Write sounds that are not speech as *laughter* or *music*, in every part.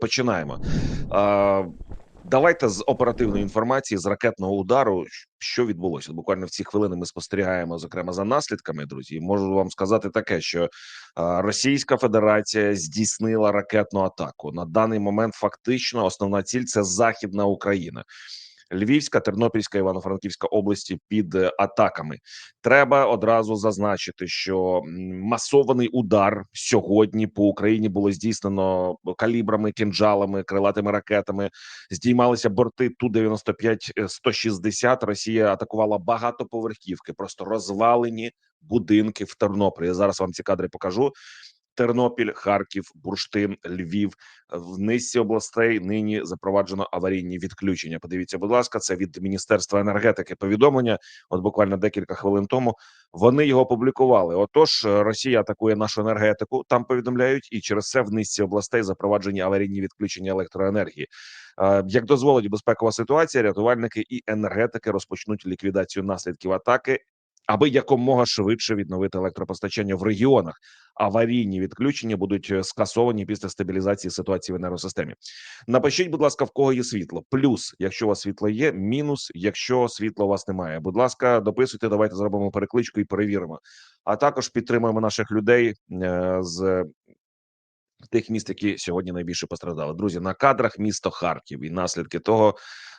Починаємо. А, давайте з оперативної інформації з ракетного удару. Що відбулося? Буквально в ці хвилини ми спостерігаємо зокрема за наслідками. Друзі, можу вам сказати таке, що Російська Федерація здійснила ракетну атаку. На даний момент фактично основна ціль це Західна Україна. Львівська, Тернопільська, Івано-Франківська області під е, атаками. Треба одразу зазначити, що масований удар сьогодні по Україні було здійснено калібрами, кінжалами, крилатими ракетами. Здіймалися борти ту 95 160 Росія атакувала багатоповерхівки, просто розвалені будинки в Тернополі. Я зараз вам ці кадри покажу. Тернопіль, Харків, Бурштин, Львів в низці областей нині запроваджено аварійні відключення. Подивіться, будь ласка, це від Міністерства енергетики. Повідомлення. От буквально декілька хвилин тому вони його публікували. Отож, Росія атакує нашу енергетику. Там повідомляють, і через це в низці областей запроваджені аварійні відключення електроенергії. Як дозволить безпекова ситуація, рятувальники і енергетики розпочнуть ліквідацію наслідків атаки. Аби якомога швидше відновити електропостачання в регіонах, аварійні відключення будуть е, скасовані після стабілізації ситуації в енергосистемі. Напишіть, будь ласка, в кого є світло. Плюс, якщо у вас світло є, мінус, якщо світла у вас немає. Будь ласка, дописуйте. Давайте зробимо перекличку і перевіримо. А також підтримуємо наших людей е, з тих міст, які сьогодні найбільше постраждали. Друзі, на кадрах місто Харків і наслідки того,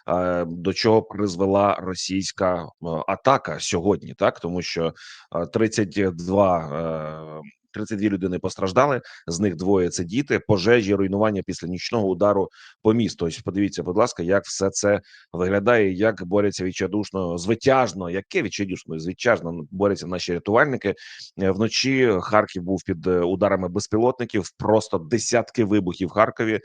е, до чого призвела російська е, атака сьогодні, так тому що е, 32 е, 32 людини постраждали. З них двоє це діти. Пожежі, руйнування після нічного удару по місту. Ось подивіться, будь ласка, як все це виглядає, як борються відчайдушно, звитяжно, яке відчайдушно, звитяжно борються наші рятувальники. Е, Вночі Харків був під е, ударами безпілотників. Просто десятки вибухів в Харкові.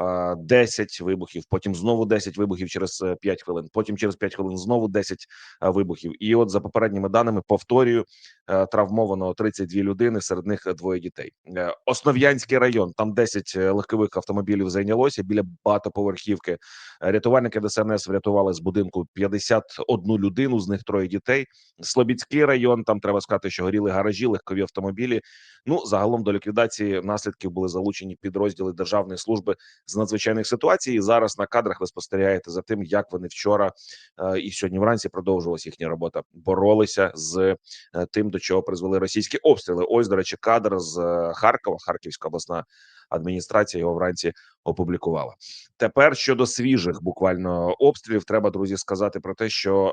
Е, 10 вибухів, потім знову 10 вибухів через е, 5 хвилин. Потім через 5 хвилин знову 10 е, вибухів. І от за попередніми даними повторюю, е, травмовано 32 людини, серед них двоє дітей. Е, Основ'янський район там 10 легкових автомобілів зайнялося біля багатоповерхівки. Е, Рятувальники ДСНС врятували з будинку 51 людину, з них троє дітей. Слобідський район. Там треба сказати, що горіли гаражі, легкові автомобілі. Ну загалом до ліквідації наслідків були залучені підрозділи Державної служби з надзвичайних ситуацій. І зараз на кадрах ви спостерігаєте за тим, як вони вчора е, і сьогодні вранці продовжувалася їхня робота. Боролися з е, тим, до чого призвели російські обстріли. Ось до речі, кадр з е, Харкова, Харківська обласна адміністрація його вранці опублікувала. Тепер щодо свіжих буквально обстрілів, треба друзі сказати про те, що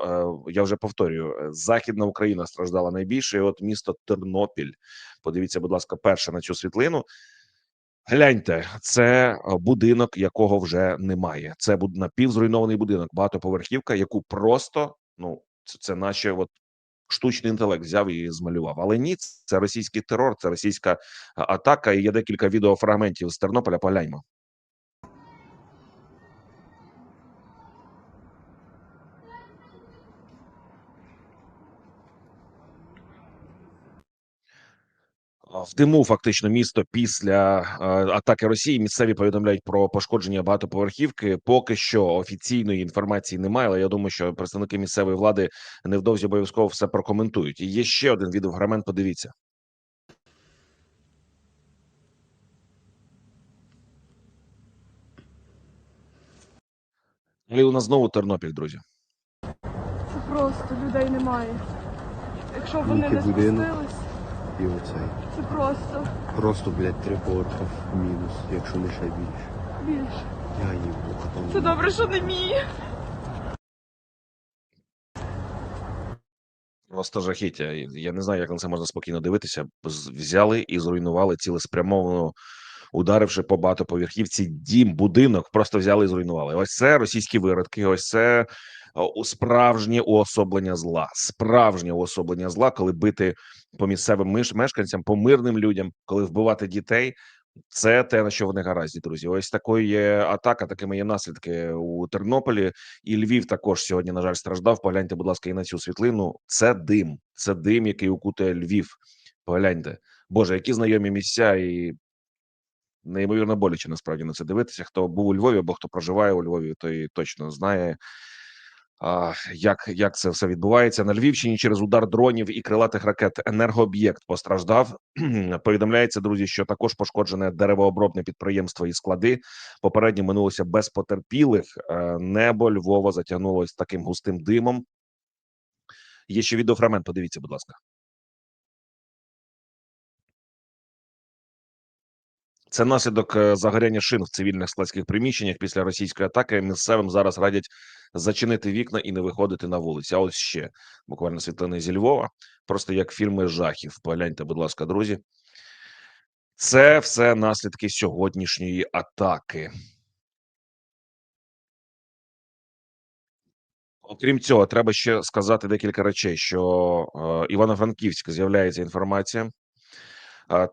е, я вже повторюю, західна Україна страждала найбільше. І от місто Тернопіль. Подивіться, будь ласка, перше на цю світлину. Гляньте, це е, будинок, якого вже немає. Це напівзруйнований будинок, багатоповерхівка, яку просто ну це, це наче от штучний інтелект взяв і змалював. Але ні, це російський терор, це російська атака. І є декілька відеофрагментів з Тернополя. Погляньмо. В диму фактично місто після е, атаки Росії місцеві повідомляють про пошкодження багатоповерхівки. Поки що офіційної інформації немає, але я думаю, що представники місцевої влади невдовзі обов'язково все прокоментують. І є ще один відеофрагмент. Подивіться. І у нас знову Тернопіль, друзі. Це просто людей немає. Якщо вони Тільки не спустились, І оцей. це просто Просто, блядь, три поверха в мінус, якщо не ще більше. більше. Я їбу, а там. Це добре, що не мій. Просто жахіття. Я не знаю, як на це можна спокійно дивитися. Взяли і зруйнували цілеспрямовано, ударивши по багатоповерхівці дім, будинок, просто взяли і зруйнували. Ось це російські виродки, ось це справжнє уособлення зла. Справжнє уособлення зла, коли бити по місцевим мешканцям, по мирним людям, коли вбивати дітей. Це те, на що вони гаразді, друзі. Ось такою є атака, такими є наслідки у Тернополі. І Львів також сьогодні, на жаль, страждав. Погляньте, будь ласка, і на цю світлину. Це дим, це дим, який укутує Львів. Погляньте, Боже, які знайомі місця, і неймовірно боляче насправді на це дивитися. Хто був у Львові або хто проживає у Львові, той точно знає. Як, як це все відбувається на Львівщині через удар дронів і крилатих ракет енергооб'єкт постраждав. *clears throat* Повідомляється, друзі, що також пошкоджене деревообробне підприємство і склади. Попередньо минулося без потерпілих. Е, Небо Львова затягнулось таким густим димом. Є ще відеофрагмент. Подивіться, будь ласка. Це наслідок е, загоряння шин в цивільних складських приміщеннях після російської атаки. Місцевим зараз радять зачинити вікна і не виходити на вулиці. А ось ще буквально світлини зі Львова, просто як фільми жахів. Погляньте, будь ласка, друзі. Це все наслідки сьогоднішньої атаки. Окрім цього, треба ще сказати декілька речей, що е, Івано-Франківськ з'являється інформація.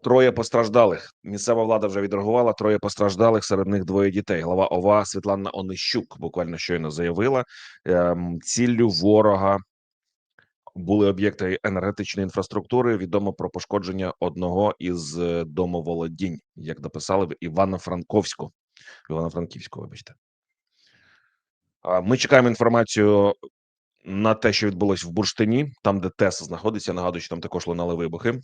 Троє постраждалих. Місцева влада вже відреагувала. Троє постраждалих, серед них двоє дітей. Глава ОВА Світлана Онищук буквально щойно заявила. ем, Ціллю ворога були об'єкти енергетичної інфраструктури. Відомо про пошкодження одного із е, домоволодінь, як написали в Івано-Франковську. Івано-Франківську, вибачте. Ми чекаємо інформацію на те, що відбулось в Бурштині, там, де ТЕС знаходиться. Нагадую, що там також лунали вибухи.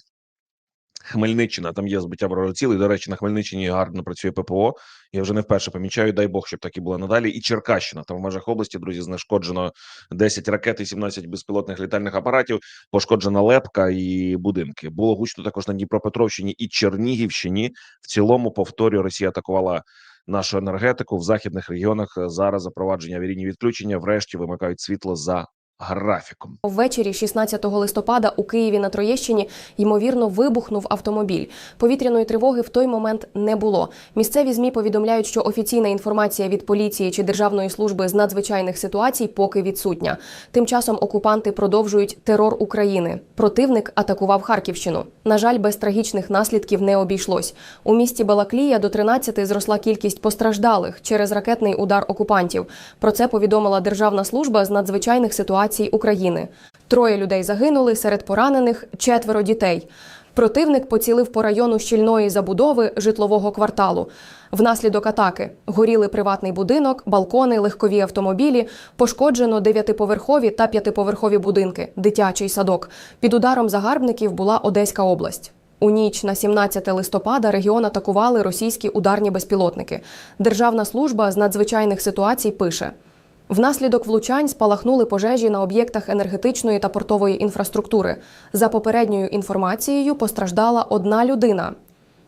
Хмельниччина, там є збиття ворогоцілей. До речі, на Хмельниччині гарно працює ППО. Я вже не вперше помічаю. Дай Бог, щоб так і було надалі. І Черкащина там в межах області, друзі, знешкоджено 10 ракет і 17 безпілотних літальних апаратів. Пошкоджена лепка і будинки. Було гучно також на Дніпропетровщині і Чернігівщині. В цілому, повторюю, Росія атакувала нашу енергетику в західних регіонах. Зараз запровадження аварійні відключення. Врешті вимикають світло за графіком. Ввечері 16 листопада у Києві на Троєщині ймовірно вибухнув автомобіль. Повітряної тривоги в той момент не було. Місцеві змі повідомляють, що офіційна інформація від поліції чи Державної служби з надзвичайних ситуацій поки відсутня. Тим часом окупанти продовжують терор України. Противник атакував Харківщину. На жаль, без трагічних наслідків не обійшлось. У місті Балаклія до 13 зросла кількість постраждалих через ракетний удар окупантів. Про це повідомила Державна служба з надзвичайних ситуацій України. Троє людей загинули, серед поранених четверо дітей. Противник поцілив по району щільної забудови житлового кварталу. Внаслідок атаки горіли приватний будинок, балкони, легкові автомобілі, пошкоджено дев'ятиповерхові та п'ятиповерхові будинки, дитячий садок. Під ударом загарбників була Одеська область. У ніч на 17 листопада регіон атакували російські ударні безпілотники. Державна служба з надзвичайних ситуацій пише. Внаслідок влучань спалахнули пожежі на об'єктах енергетичної та портової інфраструктури. За попередньою інформацією, постраждала одна людина.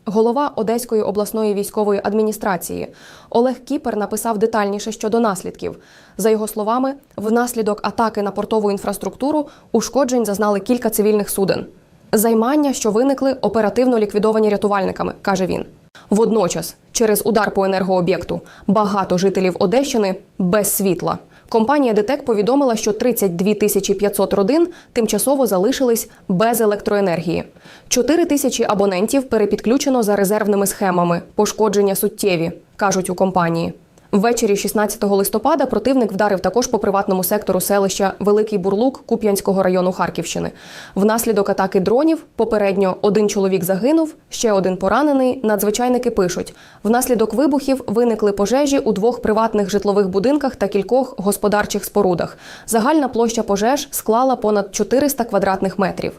Голова Одеської обласної військової адміністрації Олег Кіпер написав детальніше щодо наслідків. За його словами, внаслідок атаки на портову інфраструктуру ушкоджень зазнали кілька цивільних суден. Займання, що виникли, оперативно ліквідовані рятувальниками, каже він. Водночас, через удар по енергооб'єкту, багато жителів Одещини без світла. Компанія ДТЕК повідомила, що 32 тисячі 500 родин тимчасово залишились без електроенергії. 4 тисячі абонентів перепідключено за резервними схемами. Пошкодження суттєві, кажуть у компанії. Ввечері 16 листопада противник вдарив також по приватному сектору селища Великий Бурлук Куп'янського району Харківщини. Внаслідок атаки дронів попередньо один чоловік загинув, ще один поранений. Надзвичайники пишуть: внаслідок вибухів виникли пожежі у двох приватних житлових будинках та кількох господарчих спорудах. Загальна площа пожеж склала понад 400 квадратних метрів.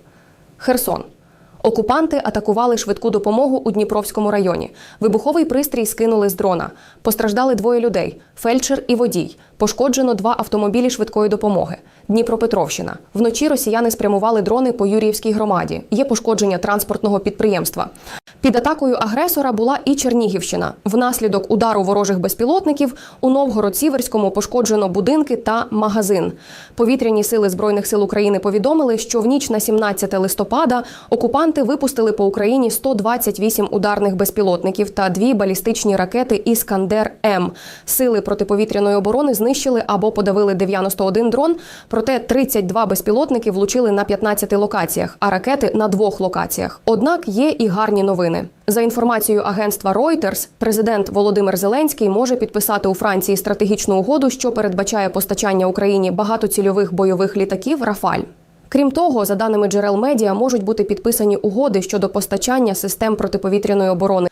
Херсон. Окупанти атакували швидку допомогу у Дніпровському районі. Вибуховий пристрій скинули з дрона. Постраждали двоє людей: фельдшер і водій. Пошкоджено два автомобілі швидкої допомоги. Дніпропетровщина. Вночі росіяни спрямували дрони по Юріївській громаді. Є пошкодження транспортного підприємства. Під атакою агресора була і Чернігівщина. Внаслідок удару ворожих безпілотників у Новгород-Сіверському пошкоджено будинки та магазин. Повітряні сили збройних сил України повідомили, що в ніч на 17 листопада окупанти випустили по Україні 128 ударних безпілотників та дві балістичні ракети Іскандер М. Сили протиповітряної оборони знищили або подавили 91 дрон. Проте 32 безпілотники влучили на 15 локаціях, а ракети на двох локаціях. Однак є і гарні новини. За інформацією агентства Reuters, президент Володимир Зеленський може підписати у Франції стратегічну угоду, що передбачає постачання Україні багатоцільових бойових літаків Рафаль. Крім того, за даними джерел медіа, можуть бути підписані угоди щодо постачання систем протиповітряної оборони.